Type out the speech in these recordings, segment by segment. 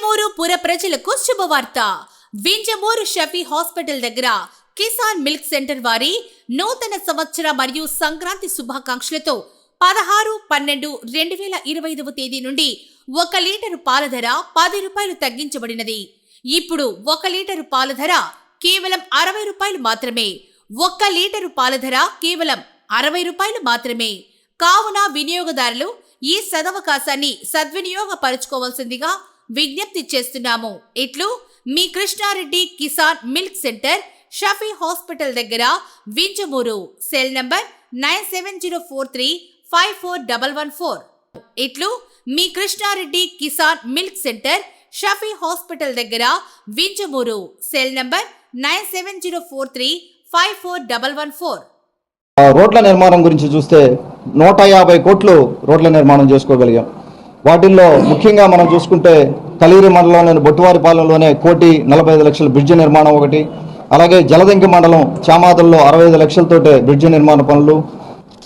వింజమూరు పుర ప్రజలకు శుభవార్త. వింజమూరు షఫీ హాస్పిటల్ దగ్గర కిసాన్ మిల్క్ సెంటర్ వారి నూతన సంవత్సర మరియు సంక్రాంతి శుభాకాంక్షలతో పదహారు పన్నెండు రెండు వేల ఇరవై ఐదవ తేదీ నుండి ఒక లీటరు పాల ధర పది రూపాయలు తగ్గించబడినది. ఇప్పుడు ఒక లీటరు పాల ధర కేవలం అరవై రూపాయలు మాత్రమే. ఒక్క లీటరు పాల ధర కేవలం అరవై రూపాయలు మాత్రమే. కావున వినియోగదారులు ఈ సదవకాశాన్ని సద్వినియోగపరుచుకోవాల్సిందిగా విజ్ఞప్తి చేస్తున్నాము. ఇట్లు మీ Krishnareddy Kisan milk centre Shafi hospital దగ్గర Vinjamuru. Cell number nine seven zero four three five four double one four. ఇట్లు మీ Krishnareddy Kisan milk centre Shafi hospital దగ్గర Vinjamuru. Cell number nine seven zero four three five four double one four. రోడ్ల నిర్మాణం గురించి చూస్తే నూట యాభై కోట్లు రోడ్ల నిర్మాణం చేసుకోగలిగాం. వాటిల్లో ముఖ్యంగా మనం చూసుకుంటే కలిగిరి మండలంలోని బొట్టువారిపాలెంలోనే కోటి నలభై ఐదు లక్షల బ్రిడ్జ్ నిర్మాణం ఒకటి అలాగే జలదంకి మండలం చామాదుల్లో అరవై ఐదు లక్షలతోటే బ్రిడ్జి నిర్మాణ పనులు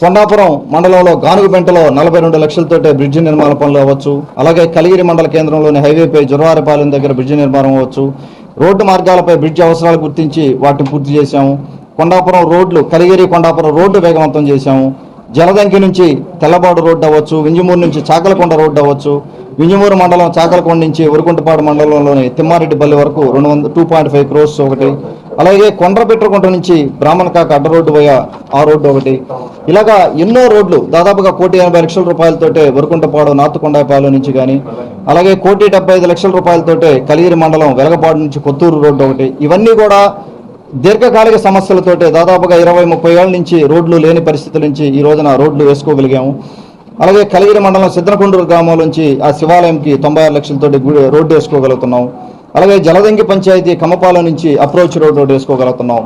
కొండాపురం మండలంలో గానుగుపెంటలో నలభై రెండు లక్షలతోటే బ్రిడ్జి నిర్మాణ పనులు అవ్వచ్చు అలాగే కలిగిరి మండల కేంద్రంలోని హైవేపై జురవారిపాలెం దగ్గర బ్రిడ్జి నిర్మాణం అవ్వచ్చు. రోడ్డు మార్గాలపై బ్రిడ్జి అవసరాలు గుర్తించి వాటిని పూర్తి చేశాము. కొండాపురం రోడ్లు కలిగిరి కొండాపురం రోడ్డు వేగవంతం చేశాము. జలదంకి నుంచి తెల్లబాడు రోడ్డు అవ్వచ్చు వింజమూరు నుంచి చాకలకొండ రోడ్డు అవ్వచ్చు వింజమూరు మండలం చాకలకొండ నుంచి ఉరుకుంటపాడు మండలంలోని తిమ్మారెడ్డిపల్లి వరకు రెండు వందల టూ పాయింట్ ఫైవ్ క్రోర్స్ ఒకటి అలాగే కొండ్రపెట్రకుంట నుంచి బ్రాహ్మణకాక అడ్డ రోడ్డు పోయ ఆ రోడ్డు ఒకటి. ఇలాగా ఎన్నో రోడ్లు దాదాపుగా కోటి ఎనభై లక్షల రూపాయలతోటే వరకుంటపాడు నాతుకొండపాలెం నుంచి కానీ అలాగే కోటి డెబ్బై ఐదు లక్షల రూపాయలతోటే కలిగిరి మండలం వెలగపాడు నుంచి కొత్తూరు రోడ్డు ఒకటి. ఇవన్నీ కూడా దీర్ఘకాలిక సమస్యలతోటే దాదాపుగా ఇరవై ముప్పై ఏళ్ళ నుంచి రోడ్లు లేని పరిస్థితుల నుంచి ఈ రోజున రోడ్లు వేసుకోగలిగాము. అలాగే కలిగిరి మండలం సిద్ధనకొండూరు గ్రామం నుంచి ఆ శివాలయంకి తొంభై ఆరు లక్షలతోటి రోడ్డు వేసుకోగలుగుతున్నాం. అలాగే జలదంగి పంచాయతీ కమపాల నుంచి అప్రోచ్ రోడ్ రోడ్డు వేసుకోగలుగుతున్నాం.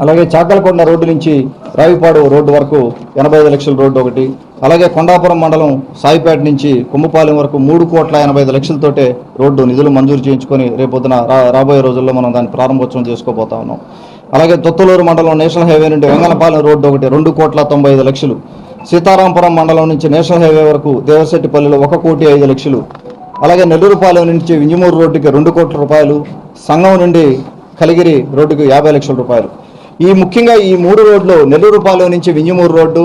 అలాగే చాకలకొండ రోడ్డు నుంచి రావిపాడు రోడ్డు వరకు ఎనభై ఐదు లక్షల రోడ్డు ఒకటి. అలాగే కొండాపురం మండలం సాయిపేట నుంచి కుమ్మపాలెం వరకు మూడు కోట్ల ఎనభై ఐదు లక్షలతోటే రోడ్డు నిధులు మంజూరు చేయించుకొని రేపొద్దున రా రాబోయే రోజుల్లో మనం దాన్ని ప్రారంభోత్సవం చేసుకోబోతా ఉన్నాం. అలాగే తొత్తులూరు మండలం నేషనల్ హైవే నుండి వెంగనపాలెం రోడ్డు ఒకటి రెండు కోట్ల తొంభై ఐదు లక్షలు. సీతారాంపురం మండలం నుంచి నేషనల్ హైవే వరకు దేవశెట్టిపల్లిలో ఒక కోటి ఐదు లక్షలు. అలాగే నెల్లూరుపాలెం నుంచి వింజమూరు రోడ్డుకి రెండు కోట్ల రూపాయలు. సంఘం నుండి కలిగిరి రోడ్డుకి యాభై లక్షల రూపాయలు. ఈ ముఖ్యంగా ఈ మూడు రోడ్లు నెల్లూరుపాలెం నుంచి వింజమూరు రోడ్డు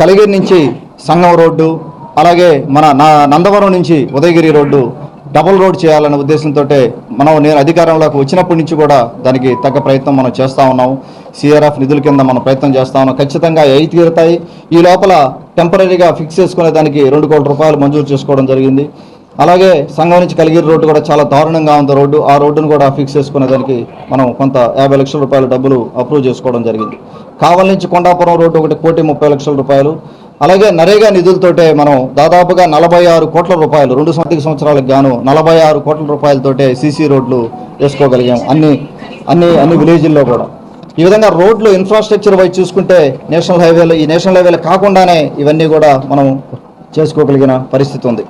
కలిగిరి నుంచి సంఘం రోడ్డు అలాగే మన నా నందవరం నుంచి ఉదయగిరి రోడ్డు డబుల్ రోడ్ చేయాలనే ఉద్దేశంతో మనం నేను అధికారంలోకి వచ్చినప్పటి నుంచి కూడా దానికి తగ్గ ప్రయత్నం మనం చేస్తూ ఉన్నాం. సిఆర్ఎఫ్ నిధుల కింద మనం ప్రయత్నం చేస్తా ఉన్నాం. ఖచ్చితంగా అయి తీరుతాయి. ఈ లోపల టెంపరీగా ఫిక్స్ చేసుకునే దానికి రెండు కోట్ల రూపాయలు మంజూరు చేసుకోవడం జరిగింది. అలాగే సంఘం నుంచి కలిగిరి రోడ్డు కూడా చాలా దారుణంగా ఉంది. రోడ్డు ఆ రోడ్డును కూడా ఫిక్స్ చేసుకునే దానికి మనం కొంత యాభై లక్షల రూపాయల డబ్బులు అప్రూవ్ చేసుకోవడం జరిగింది. కావల్ నుంచి కొండాపురం రోడ్డు ఒకటి కోటి ముప్పై లక్షల రూపాయలు. అలాగే నరేగా నిధులతోటే మనం దాదాపుగా నలభై ఆరు కోట్ల రూపాయలు రెండు సంవత్సర సంవత్సరాలకు గాను నలభై ఆరు కోట్ల రూపాయలతోటే సీసీ రోడ్లు వేసుకోగలిగాం అన్ని అన్ని అన్ని విలేజ్ల్లో కూడా. ఈ విధంగా రోడ్లు ఇన్ఫ్రాస్ట్రక్చర్ వైపు చూసుకుంటే నేషనల్ హైవేలు ఈ నేషనల్ హైవేలు కాకుండానే ఇవన్నీ కూడా మనం చేసుకోగలిగిన పరిస్థితి ఉంది.